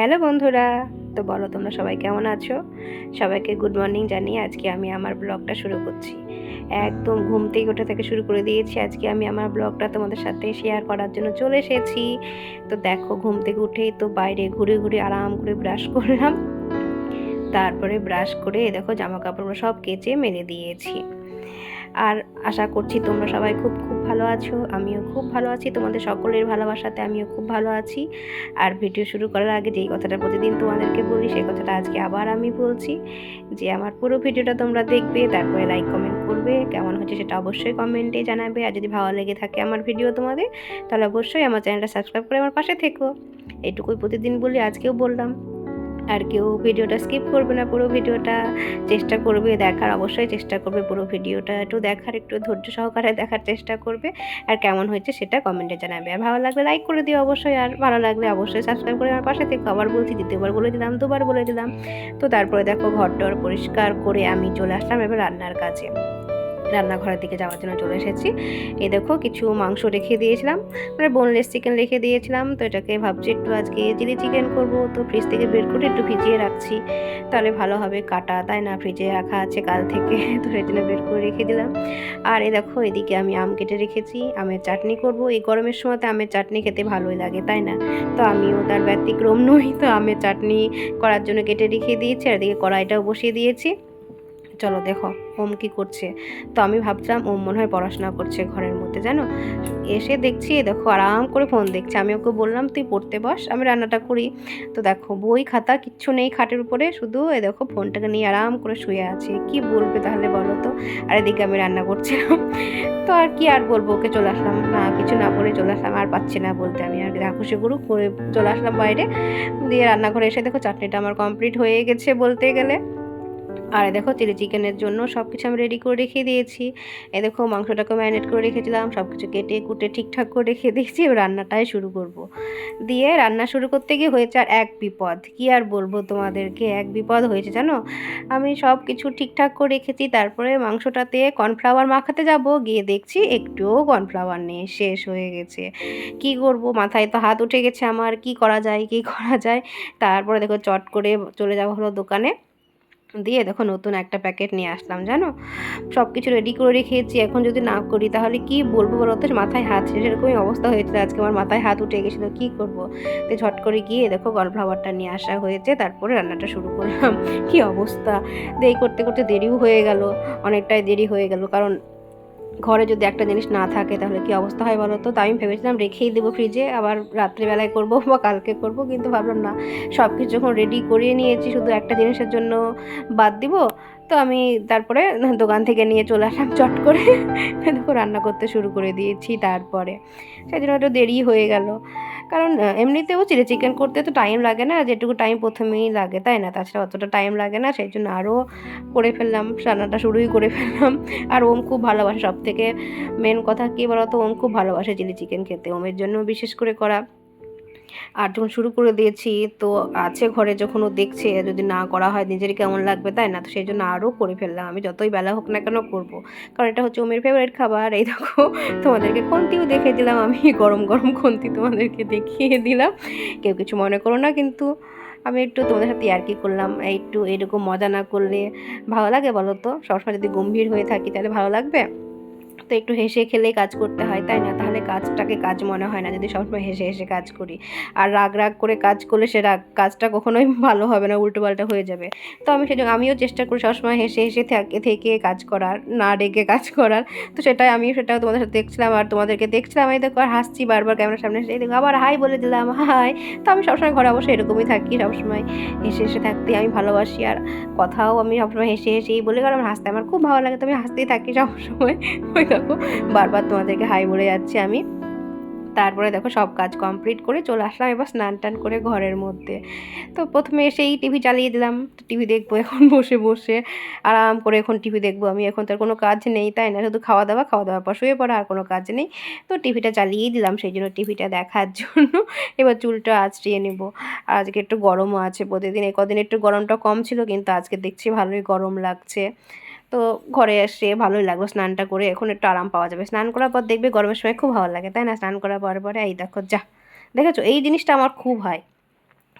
Hello বন্ধুরা, তো বলো তোমরা সবাই কেমন আছো? সবাইকে গুড মর্নিং জানিয়ে আজকে আমি আমার ব্লগটা শুরু করছি। একদম ঘুম থেকে ওঠা থেকে শুরু করে দিয়েছি, আজকে আমি আমার ব্লগটা তোমাদের সাথে শেয়ার করার জন্য চলে এসেছি। তো দেখো ঘুম থেকে উঠেই তো বাইরে ঘুরে ঘুরে আরাম করে ব্রাশ করলাম। তারপরে ব্রাশ করে দেখো জামা কাপড়গুলো সব কেচে মেলে দিয়েছি। আর আশা করছি তোমরা সবাই খুব খুব ভালো আছো। আমিও খুব ভালো আছি। তোমাদের সকলের ভালোবাসাতে আমিও খুব ভালো আছি। আর ভিডিও শুরু করার আগে যেই কথাটা প্রতিদিন তোমাদেরকে বলি, সেই কথাটা আজকে আবার আমি বলছি যে, আমার পুরো ভিডিওটা তোমরা দেখবে, তারপরে লাইক কমেন্ট করবে। কেমন হচ্ছে সেটা অবশ্যই কমেন্টে জানাবে। আর যদি ভালো লেগে থাকে আমার ভিডিও তোমাদের, তাহলে অবশ্যই আমার চ্যানেলটা সাবস্ক্রাইব করে আমার পাশে থেকো। এটুকুই প্রতিদিন বলি, আজকেও বললাম। আর কেউ ভিডিওটা স্কিপ করবে না, পুরো ভিডিওটা চেষ্টা করবে দেখার, অবশ্যই চেষ্টা করবে পুরো ভিডিওটা একটু দেখার, একটু ধৈর্য সহকারে দেখার চেষ্টা করবে আর কেমন হয়েছে সেটা কমেন্টে জানাবে। আর ভালো লাগলে লাইক করে দিও অবশ্যই, আর ভালো লাগলে অবশ্যই সাবস্ক্রাইব করে আমার পাশে থেকে। আবার বলছি, দ্বিতীয়বার বলে দিলাম, দুবার বলে দিলাম। তো তারপরে দেখো ঘর টর পরিষ্কার করে আমি চলে আসলাম এবার রান্নার কাজে। রান্নাঘরের দিকে যাওয়ার জন্য চলে এসেছি। এই দেখো, কিছু মাংস রেখে দিয়েছিলাম। মানে বোনলেস চিকেন রেখে দিয়েছিলাম। তো এটাকে ভাবছি একটু আজকে চিলি চিকেন করব, তো ফ্রিজ থেকে বের করে একটু ভিজিয়ে রাখছি। তাহলে ভালো হবে কাটা, তাই না? ফ্রিজে রাখা আছে কাল থেকে, তো জন্য বের করে রেখে দিলাম। আর এই দেখো, এদিকে আমি আম কেটে রেখেছি। আমের চাটনি করব। এই গরমের সময়তে আমের চাটনি খেতে ভালোই লাগে, তাই না? তো আমিও তার ব্যতিক্রম নই। তো আমের চাটনি করার জন্য কেটে রেখে দিয়েছি। আর এদিকে কড়াইটাও বসিয়ে দিয়েছি। চলো দেখো, ওম কি করছে। তো আমি ভাবছিলাম ওম মনে হয় পড়াশোনা করছে ঘরের মধ্যে, জানো? এসে দেখছি, দেখো, আরাম করে ফোন দেখছে। আমি ওকে বললাম, তুই পড়তে বস, আমি রান্নাটা করি। তো দেখো, বই, খাতা, কিচ্ছু নেই খাটের উপরে, শুধু এ দেখো ফোনটাকে নিয়ে আরাম করে শুয়ে আছে। কি বলবে তাহলে বলো তো? আর এদিকে আমি রান্না করছিলাম। তো আর কি আর বলব, ওকে চলে আসলাম। কিছু না বলে চলে আসলাম, আর পাচ্ছি না বলতে আমি। আর যা খুশি করুক, করে চলে আসলাম বাইরে। দিয়ে রান্নাঘরে এসে দেখো, চাটনিটা আমার কমপ্লিট হয়ে গেছে বলতে গেলে। আর দেখো চিলি চিকেনের জন্য সব কিছু আমি রেডি করে রেখে দিয়েছি। এ দেখো মাংসটাকে ম্যারিনেট করে রেখেছিলাম সব কিছু কেটে কুটে ঠিকঠাক করে রেখে দিয়েছি রান্নাটাই শুরু করব। দিয়ে রান্না শুরু করতে গিয়ে হয়েছে আর এক বিপদ। কি আর বলব তোমাদেরকে, এক বিপদ হয়েছে জানো? আমি সব কিছু ঠিকঠাক করে রেখেছি, তারপরে মাংসটাতে কর্নফ্লাওয়ার মাখাতে যাব, গিয়ে দেখছি একটুও কর্নফ্লাওয়ার নেই, শেষ হয়ে গেছে। কি করব, মাথায় তো হাত উঠে গেছে আমার, কি করা যায়, কি করা যায়? তারপরে দেখো চট করে চলে যাওয়া হলো দোকানে। দিয়ে দেখো নতুন একটা প্যাকেট নিয়ে আসলাম, জানো? সব কিছু রেডি করে রেখেছি। এখন যদি না করি, তাহলে কি বলব বলো তো? মাথায় হাত সেরকমই অবস্থা হয়েছিল। আজকে আমার মাথায় হাত উঠে গেছিল, কি করব? তো ঝট করে গিয়ে দেখো গলফ্লাওয়ারটা নিয়ে আসা হয়েছে। তারপরে রান্নাটা শুরু করলাম। কি অবস্থা? দেই করতে করতে দেরিও হয়ে গেল, অনেকটাই দেরি হয়ে গেল। কারণ ঘরে যদি একটা জিনিস না থাকে তাহলে কি অবস্থা হয় বলো তো? তাই আমি ভেবেছিলাম রেখেই দেবো ফ্রিজে আবার রাত্রিবেলায় করব বা কালকে করব, কিন্তু ভাবলাম না। সব কিছু যখন রেডি করিয়ে নিয়েছি, শুধু একটা জিনিসের জন্য বাদ দিব। তো আমি তারপরে দোকান থেকে নিয়ে চলে আসলাম, চট করে। দেখো, রান্না করতে শুরু করে দিয়েছি তারপরে। সেই জন্য একটু দেরি হয়ে গেল। কারণ এমনিতেও চিলি চিকেন করতে তো টাইম লাগে না, যেটুকু টাইম প্রথমেই লাগে, তাই না? তাছাড়া অতটা টাইম লাগে না সেই জন্য আরও করে ফেললাম, রান্নাটা শুরুই করে ফেললাম। আর ওম খুব ভালোবাসে সব থেকে মেন কথা কী বলতো? ওম খুব ভালোবাসে চিলি চিকেন খেতে, ওমের জন্য বিশেষ করে করা। আর যখন শুরু করে দিয়েছি, তো আছে ঘরে যখন ও দেখছে যদি না করা হয় নিজেরই কেমন লাগবে, তাই না? তো সেই জন্য আরও করে ফেললাম। আমি যতই বেলা হোক না কেন করব। কারণ এটা হচ্ছে ওমের ফেভারিট খাবার। এই দেখো, তোমাদেরকে খন্তিও দেখে দিলাম। আমি গরম গরম খন্তি তোমাদেরকে দেখিয়ে দিলাম। কেউ কিছু মনে করো না, কিন্তু আমি একটু তোমাদের সাথে আর কি করলাম। একটু এরকম মজা না করলে ভালো লাগে বলো তো? সবসময় যদি গম্ভীর হয়ে থাকি, তাহলে ভালো লাগবে? তো একটু হেসে খেলে কাজ করতে হয়, তাই না? তাহলে কাজটাকে কাজ মনে হয় না, যদি সবসময় হেসে হেসে কাজ করি। আর রাগ রাগ করে কাজ করলে সে রাগ, কাজটা কখনোই ভালো হবে না উল্টো পাল্টা হয়ে যাবে। তো আমি সেজন্য আমিও চেষ্টা করি সবসময় হেসে হেসে থাকে, থেকে কাজ করার, না রেগে কাজ করার। তো সেটাই আমি সেটাও তোমাদের সাথে দেখছিলাম আর তোমাদেরকে দেখছিলাম। আমি দেখো, আর হাসছি বারবার ক্যামেরার সামনে এসে দেখো, আবার হাই বলে দিলাম, হাই। তো আমি সবসময় ঘরে অবশ্যই এরকমই থাকি, সবসময় হেসে হেসে থাকতে আমি ভালোবাসি। আর কথাও আমি সবসময় হেসে হেসেই বলি, কারণ আমার হাসতে আমার খুব ভালো লাগে, তো আমি হাসতেই থাকি সবসময়। ওই দেখো, বারবার তোমাদেরকে হাই বলে যাচ্ছি আমি। তারপরে দেখো, সব কাজ কমপ্লিট করে চলে আসলাম এবার স্নান টান করে ঘরের মধ্যে। তো প্রথমে এসেই টিভি চালিয়ে দিলাম। টিভি দেখব এখন, বসে বসে। আরাম করে এখন টিভি দেখব আমি। এখন তার কোনো কাজ নেই, তাই না? শুধু খাওয়া দাওয়া খাওয়া দাওয়া পর শুয়ে পড়া, আর কোনো কাজ নেই। তো টিভিটা চালিয়েই দিলাম, সেই জন্য টিভিটা দেখার জন্য। এবার চুলটা আঁচড়িয়ে নেব। আজকে একটু গরমও আছে প্রতিদিন। এই কদিন একটু গরমটা কম ছিল, কিন্তু আজকে দেখছি ভালোই গরম লাগছে। তো ঘরে এসে ভালোই লাগল স্নানটা করে। এখন একটু আরাম পাওয়া যাবে। স্নান করার পর দেখবে গরমের সময় খুব ভালো লাগে, তাই না? স্নান করার পরে পরে, এই দেখো, যা। দেখেছ? এই জিনিসটা আমার খুব হয়।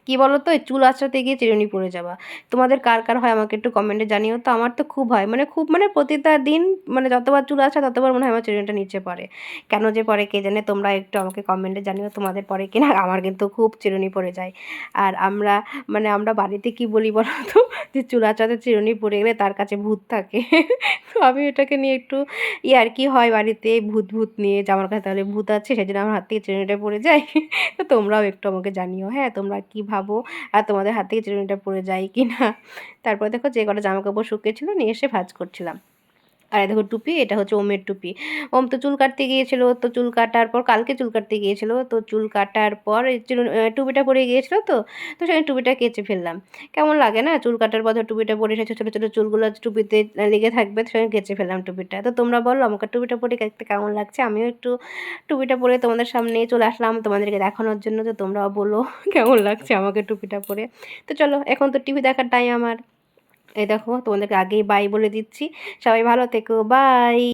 কী বলো তো চুল আঁচড়াতে গিয়ে চিরুনি পড়ে যাওয়া তোমাদের কার কার হয় আমাকে একটু কমেন্টে জানিও তো, আমার তো খুব হয়। মানে খুব মানে প্রতিটা দিন মানে যতবার চুল আসে ততবার মনে হয় আমার চিরুনিটা নিচে পড়ে। কেন যে পরে কে জানে? তোমরা একটু আমাকে কমেন্টে জানিও তোমাদের পরে কিনা। আমার কিন্তু খুব চিরুনি পড়ে যায়। আর আমরা মানে আমরা বাড়িতে কি বলি বলো তো যে চুল আঁচড়াতে চিরুনি পড়ে গেলে তার কাছে ভূত থাকে। তো আমি এটাকে নিয়ে একটু ই আর কি হয় বাড়িতে ভূত ভূত নিয়ে যে আমার কাছে তাহলে ভূত আছে সেই জন্য আমার হাত থেকে চিরুনিটা পড়ে যায়। তো তোমরাও একটু আমাকে জানিও। হ্যাঁ তোমরা কী ভাবো? আর তোমাদের হাত থেকে চিরুনিটা পড়ে যায় কি না তারপরে দেখো যে কটা জামা কাপড় শুকিয়েছিল নিয়ে এসে ভাজ করছিলাম। আর দেখো টুপি, এটা হচ্ছে ওমের টুপি। ওম তো চুল কাটতে গিয়েছিল, তো চুল কাটার পর, কালকে চুল কাটতে গিয়েছিল, তো চুল কাটার পর টুপিটা পরে গিয়েছিল তো তো সেখানে টুপিটা কেচে ফেললাম। কেমন লাগে না? চুল কাটার পর টুপিটা পরে এসেছে ছোটো ছোটো চুলগুলো টুপিতে লেগে থাকবে, তো সেই কেচে ফেললাম টুপিটা। তো তোমরা বলো, আমাকে টুপিটা পরে দেখতে কেমন লাগছে? আমিও একটু টুপিটা পরে তোমাদের সামনে চলে আসলাম, তোমাদেরকে দেখানোর জন্য, তো তোমরাও বলো, কেমন লাগছে আমাকে টুপিটা পরে? তো চলো, এখন তো টিভি দেখার টাইম আমার। এই দেখো তোমাদেরকে আগেই বাই বলে দিচ্ছি। সবাই ভালো থেকো বাই